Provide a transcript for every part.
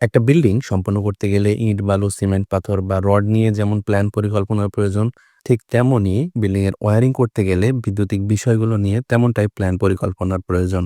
একটা বিল্ডিং সম্পন্ন করতে গেলে ইট, বালু, সিমেন্ট, পাথর বা রড নিয়ে যেমন প্ল্যান পরিকল্পনার প্রয়োজন, ঠিক তেমনই এর ওয়ারিং করতে গেলে বিদ্যুতিক বিষয়গুলো নিয়ে তেমনটাই প্ল্যান পরিকল্পনার প্রয়োজন।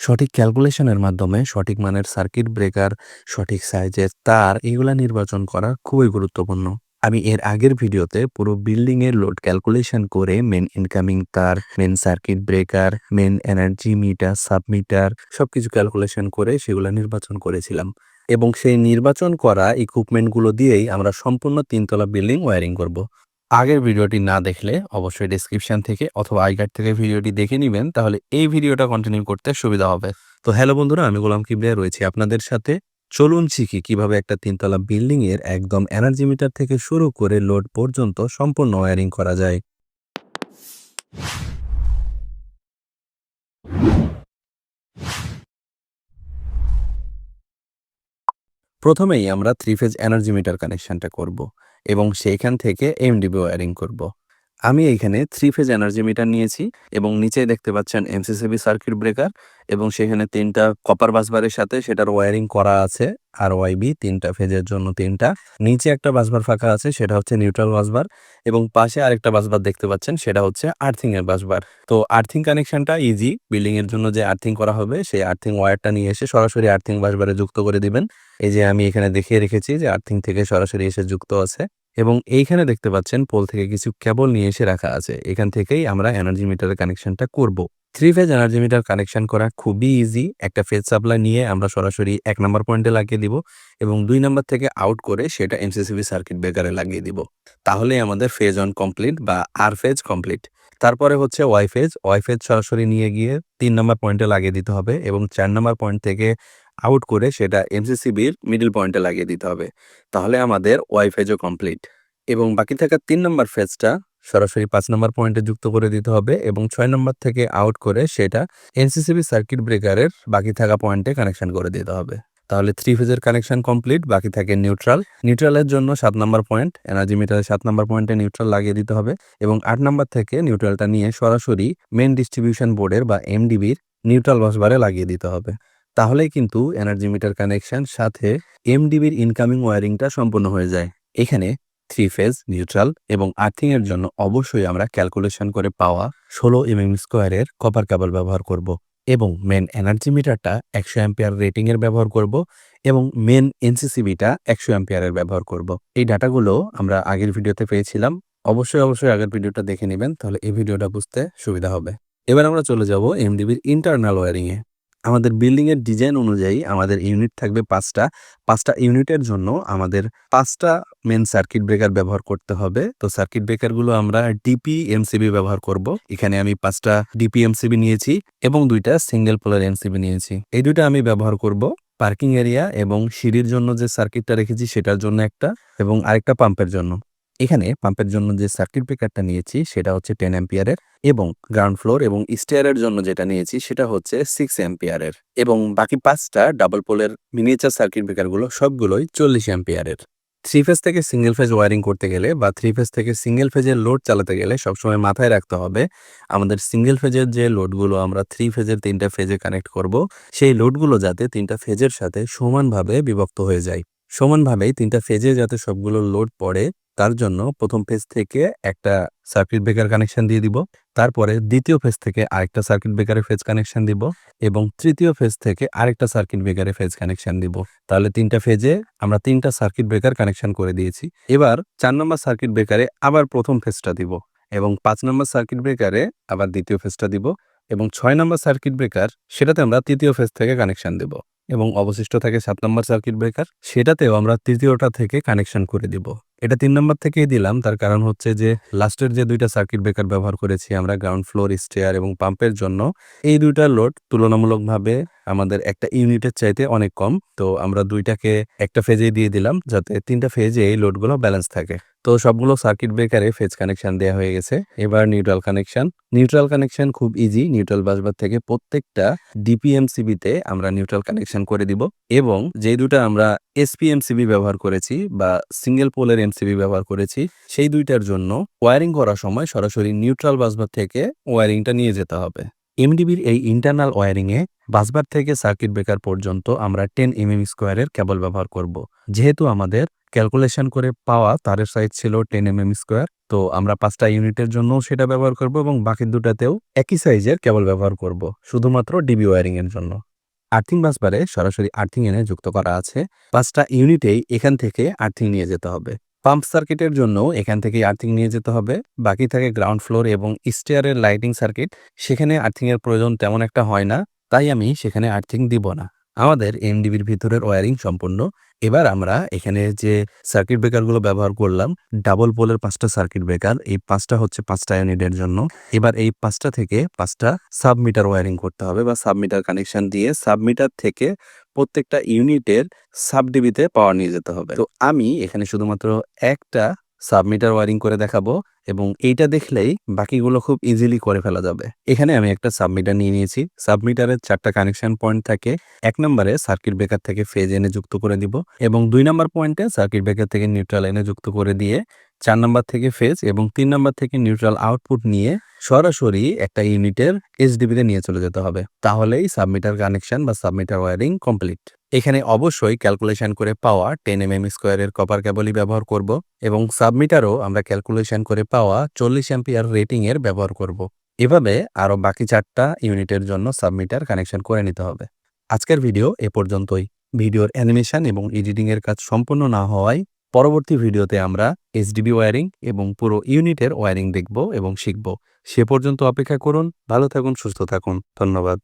সঠিক ক্যালকুলেশনের মাধ্যমে সঠিক মানের সার্কিট ব্রেকার সঠিক সাইজের তার এগুলা নির্বাচন করা খুবই গুরুত্বপূর্ণ। আমি এর আগের ভিডিওতে পুরো বিল্ডিং এর লোড ক্যালকুলেশন করে মেন ইনকামিং তার main circuit breaker main energy meter submeter সবকিছু ক্যালকুলেশন করে সেগুলো নির্বাচন করেছিলাম। এবং সেই নির্বাচন করা ইকুইপমেন্টগুলো দিয়েই আমরা সম্পূর্ণ তিনতলা বিল্ডিং ওয়্যারিং করব। আগের ভিডিওটি না দেখলে অবশ্যই ডিসক্রিপশন থেকে অথবা আইকার্ড থেকে ভিডিওটি দেখে নেবেন, তাহলে এই ভিডিওটা কন্টিনিউ করতে সুবিধা হবে। তো হ্যালো বন্ধুরা, আমি গোলাম কিবরিয়া রয়েছি আপনাদের সাথে। চলুন শিখি কীভাবে একটা তিনতলা বিল্ডিংয়ের একদম এনার্জি মিটার থেকে শুরু করে লোড পর্যন্ত সম্পূর্ণ ওয়্যারিং করা যায়। প্রথমেই আমরা থ্রি ফেজ এনার্জি মিটার কানেকশনটা করব এবং সেইখান থেকে এমডিবি ওয়ারিং করব। আমি এইখানে থ্রি ফেজ এনার্জি মিটার নিয়েছি এবং নিচে দেখতে পাচ্ছেন এমসিসিবি সার্কিট ব্রেকার এবং সেখানে তিনটা কপার বাসবারের সাথে সেটার ওয়ারিং করা আছে আর ওয়াইবি তিনটা ফেজের জন্য তিনটা। নিচে একটা বাসবার ফাঁকা আছে, সেটা হচ্ছে নিউট্রাল বাসবার এবং পাশে আরেকটা বাসবার দেখতে পাচ্ছেন, সেটা হচ্ছে আর্থিং এর বাসবার তো আর্থিং কানেকশনটা ইজি বিল্ডিং এর জন্য যে আর্থিং করা হবে, সেই আর্থিং ওয়্যারটা নিয়ে এসে সরাসরি আর্থিং বাসবারে যুক্ত করে দিবেন। এই যে আমি এখানে দেখিয়ে রেখেছি যে আর্থিং থেকে সরাসরি এসে যুক্ত আছে। এবং এইখানে দেখতে পাচ্ছেন পোল থেকে কিছু কেবল নিয়ে এসে রাখা আছে। এখান থেকেই আমরা এনার্জি মিটারের কানেকশনটা করব। Three phase energy meter connection করা খুবই ইজি একটা ফেজ সাপ্লাই নিয়ে আমরা সরাসরি এক নম্বর পয়েন্টে লাগিয়ে দিব এবং দুই নম্বর থেকে আউট করে সেটা এমসিসিবি সার্কিট ব্রেকারে লাগিয়ে দিব। তাহলে আমাদের ফেজ অন কমপ্লিট বা আর ফেজ কমপ্লিট তারপরে হচ্ছে ওয়াই ফেজ ওয়াই ফেজ সরাসরি নিয়ে গিয়ে তিন নম্বর পয়েন্টে লাগিয়ে দিতে হবে এবং চার নম্বর পয়েন্ট থেকে আউট করে সেটা এমসিসিবির মিডিল পয়েন্টে লাগিয়ে দিতে হবে। তাহলে আমাদের ওয়াই ফেজও কমপ্লিট এবং বাকি থাকা তিন নম্বর ফেজটা সরাসরি পাঁচ নম্বর পয়েন্টে যুক্ত করে দিতে হবে এবং ছয় নম্বর থেকে আউট করে সেটা এনসিসিবি সার্কিট ব্রেকারের বাকি থাকা পয়েন্টে কানেকশন করে দিতে হবে। তাহলে থ্রি ফেজের কানেকশন কমপ্লিট বাকি থাকে নিউট্রাল নিউট্রালের জন্য সাত নম্বর পয়েন্ট এনার্জি মিটারের সাত নম্বর পয়েন্টে নিউট্রাল লাগিয়ে দিতে হবে এবং আট নম্বর থেকে নিউট্রালটা নিয়ে সরাসরি মেন ডিস্ট্রিবিউশন বোর্ডের বা এমডিবির নিউট্রাল বাসবারে লাগিয়ে দিতে হবে। তাহলেই কিন্তু এনার্জি মিটার কানেকশন সাথে এমডিবির ইনকামিং ওয়ারিংটা সম্পূর্ণ হয়ে যায়। এখানে থ্রি ফেজ নিউট্রাল এবং আর্থিং এর জন্য অবশ্যই আমরা ক্যালকুলেশন করে পাওয়া ষোলো এমএম স্কোয়ারের কপার কেবল ব্যবহার করব এবং মেন এনার্জি মিটারটা একশো অ্যাম্পিয়ার রেটিং এর ব্যবহার করব এবং মেন এনসিসিবিটা একশো অ্যাম্পিয়ারের ব্যবহার করব। এই ডাটাগুলো আমরা আগের ভিডিওতে পেয়েছিলাম। অবশ্যই অবশ্যই আগের ভিডিওটা দেখে নেবেন, তাহলে এই ভিডিওটা বুঝতে সুবিধা হবে। এবার আমরা চলে যাব এমডিবির ইন্টারনাল ওয়ারিং এ আমাদের বিল্ডিং এর ডিজাইন অনুযায়ী আমাদের ইউনিট থাকবে পাঁচটা। পাঁচটা ইউনিটের জন্য আমাদের পাঁচটা মেন সার্কিট ব্রেকার ব্যবহার করতে হবে। তো সার্কিট ব্রেকারগুলো আমরা ডিপি এমসিবি ব্যবহার করব। এখানে আমি পাঁচটা ডিপি এমসিবি নিয়েছি এবং দুইটা সিঙ্গেল পোলার এমসিবি নিয়েছি। এই দুইটা আমি ব্যবহার করব পার্কিং এরিয়া এবং সিঁড়ির জন্য যে সার্কিটটা রেখেছি সেটার জন্য একটা এবং আরেকটা পাম্পের জন্য। এখানে পাম্পের জন্য যে সার্কিট ব্রেকারটা নিয়েছি, সেটা হচ্ছে টেন অ্যাম্পিয়ারের এবং গ্রাউন্ড ফ্লোর এবং স্টেয়ারের জন্য যেটা নিয়েছি, সেটা হচ্ছে সিক্স অ্যাম্পিয়ারের এবং বাকি পাঁচটা ডাবল পোলের মিনিয়েচার সার্কিট ব্রেকারগুলো সবগুলোই চল্লিশ অ্যাম্পিয়ারের থ্রি ফেজ থেকে সিঙ্গেল ফেজ ওয়ারিং করতে গেলে বা থ্রি ফেজ থেকে সিঙ্গেল ফেজের লোড চালাতে গেলে সবসময় মাথায় রাখতে হবে, আমাদের সিঙ্গেল ফেজের যে লোডগুলো আমরা থ্রি ফেজের তিনটা ফেজে কানেক্ট করব, সেই লোডগুলো যাতে তিনটা ফেজের সাথে সমানভাবে বিভক্ত হয়ে যায়। সমানভাবেই তিনটা ফেজে যাতে সবগুলো লোড পড়ে, তার জন্য প্রথম ফেজ থেকে একটা সার্কিট ব্রেকার কানেকশন দিয়ে দিব, তারপরে দ্বিতীয় ফেজ থেকে আরেকটা সার্কিট ব্রেকারের ফেজ কানেকশন দিব এবং তৃতীয় ফেজ থেকে আরেকটা সার্কিট ব্রেকারের ফেজ কানেকশন দিব। তাহলে তিনটা ফেজে আমরা তিনটা সার্কিট ব্রেকার কানেকশন করে দিয়েছি। এবার চার নম্বর সার্কিট ব্রেকারে আবার প্রথম ফেজটা দিব এবং পাঁচ নম্বর সার্কিট ব্রেকারে আবার দ্বিতীয় ফেজটা দিব এবং ছয় নম্বর সার্কিট ব্রেকার সেটাতে আমরা তৃতীয় ফেজ থেকে কানেকশন দেব। এবং অবশিষ্ট থাকে সাত নম্বর সার্কিট ব্রেকার সেটাতেও আমরা তৃতীয়টা থেকে কানেকশন করে দিব। এটা তিন নম্বর থেকেই দিলাম। তার কারণ হচ্ছে যে, লাস্টের যে দুইটা সার্কিট ব্রেকার ব্যবহার করেছি আমরা গ্রাউন্ড ফ্লোর স্টেয়ার এবং পাম্পের জন্য, এই দুইটা লোড তুলনামূলকভাবে আমাদের একটা ইউনিটের চাইতে অনেক কম। তো আমরা দুইটাকে একটা ফেজে দিয়ে দিলাম, যাতে তিনটা ফেজে এই লোডগুলো ব্যালেন্স থাকে। তো সবগুলো সার্কিট ব্রেকারে ফেজ কানেকশন দেওয়া হয়ে গেছে। এবার নিউট্রাল কানেকশন নিউট্রাল কানেকশন খুব ইজি নিউট্রাল বাসবার থেকে প্রত্যেকটা ডিপিএমসিবিতে আমরা নিউট্রাল কানেকশন করে দিব। এবং যে দুটা আমরা এসপিএমসিবি ব্যবহার করেছি বা সিঙ্গেল পোলের এমসিবি ব্যবহার করেছি, সেই দুইটার জন্য ওয়ারিং করার সময় সরাসরি নিউট্রাল বাসবার থেকে ওয়ারিংটা নিয়ে যেতে হবে। এমডিবির এই ইন্টারনাল ওয়ারিংয়ে বাসবার থেকে সার্কিট ব্রেকার পর্যন্ত আমরা টেন এমএম স্কোয়ারের কেবল ব্যবহার করব। যেহেতু আমাদের ক্যালকুলেশন করে পাওয়া তারের সাইজ ছিল টেন এমএম স্কোয়ার, তো আমরা পাঁচটা ইউনিটের জন্য সেটা ব্যবহার করব এবং বাকি দুটাতেও একই সাইজের কেবল ব্যবহার করব, শুধুমাত্র ডিবি ওয়ারিং এর জন্য। আর্থিং বাসবারে সরাসরি আর্থিং এনে যুক্ত করা আছে, পাঁচটা ইউনিটেই এখান থেকে আর্থিং নিয়ে যেতে হবে। পাম্প সার্কিটের জন্য এখান থেকে আর্থিং নিয়ে যেতে হবে। বাকি থাকে গ্রাউন্ড ফ্লোর এবং স্টেয়ারের লাইটিং সার্কিট। সেখানে আর্থিংয়ের প্রয়োজন তেমন একটা হয় না। তাই আমি সেখানে আর্থিং দিব না। আমাদের এমডিবির ভিতরের ওয়ারিং সম্পূর্ণ। এবার আমরা এখানে যে সার্কিট ব্রেকারগুলো ব্যবহার করলাম ডাবল পোলের পাঁচটা সার্কিট ব্রেকার এই পাঁচটা হচ্ছে পাঁচটা ইউনিটের জন্য। এবার এই পাঁচটা থেকে পাঁচটা সাবমিটার ওয়ারিং করতে হবে বা সাবমিটার কানেকশন দিয়ে সাবমিটার থেকে প্রত্যেকটা ইউনিটের সাবডিবিতে পাওয়ার নিয়ে যেতে হবে। তো আমি এখানে শুধুমাত্র একটা সাবমিটার ওয়ারিং করে দেখাবো এবং এইটা দেখলেই বাকিগুলো খুব ইজিলি করে ফেলা যাবে। এখানে আমি একটা সাবমিটার নিয়ে নিয়েছি। সাবমিটারের চারটা কানেকশন পয়েন্ট থাকে। এক নম্বরে সার্কিট ব্রেকার থেকে ফেজ এনে যুক্ত করে দিব এবং দুই নম্বর পয়েন্টে সার্কিট ব্রেকার থেকে নিউট্রাল এনে যুক্ত করে দিয়ে চার নম্বর থেকে ফেজ এবং তিন নম্বর থেকে নিউট্রাল আউটপুট নিয়ে সরাসরি একটা ইউনিটের এইচডিবিতে নিয়ে চলে যেতে হবে। তাহলেই সাবমিটার কানেকশন বা সাবমিটার ওয়ারিং কমপ্লিট এখানে অবশ্যই ক্যালকুলেশন করে পাওয়া টেন এম এম স্কোয়ারের কপার কেবলই ব্যবহার করব এবং সাবমিটারও আমরা ক্যালকুলেশন করে পাওয়া চল্লিশ অ্যাম্পিয়ার রেটিংয়ের ব্যবহার করব। এভাবে আরও বাকি চারটা ইউনিটের জন্য সাবমিটার কানেকশন করে নিতে হবে। আজকের ভিডিও এ পর্যন্তই। ভিডিওর অ্যানিমেশন এবং এডিটিংয়ের কাজ সম্পূর্ণ না হওয়ায় পরবর্তী ভিডিওতে আমরা এইচডিবি ওয়ারিং এবং পুরো ইউনিটের ওয়ারিং দেখব এবং শিখব। সে পর্যন্ত অপেক্ষা করুন, ভালো থাকুন, সুস্থ থাকুন। ধন্যবাদ।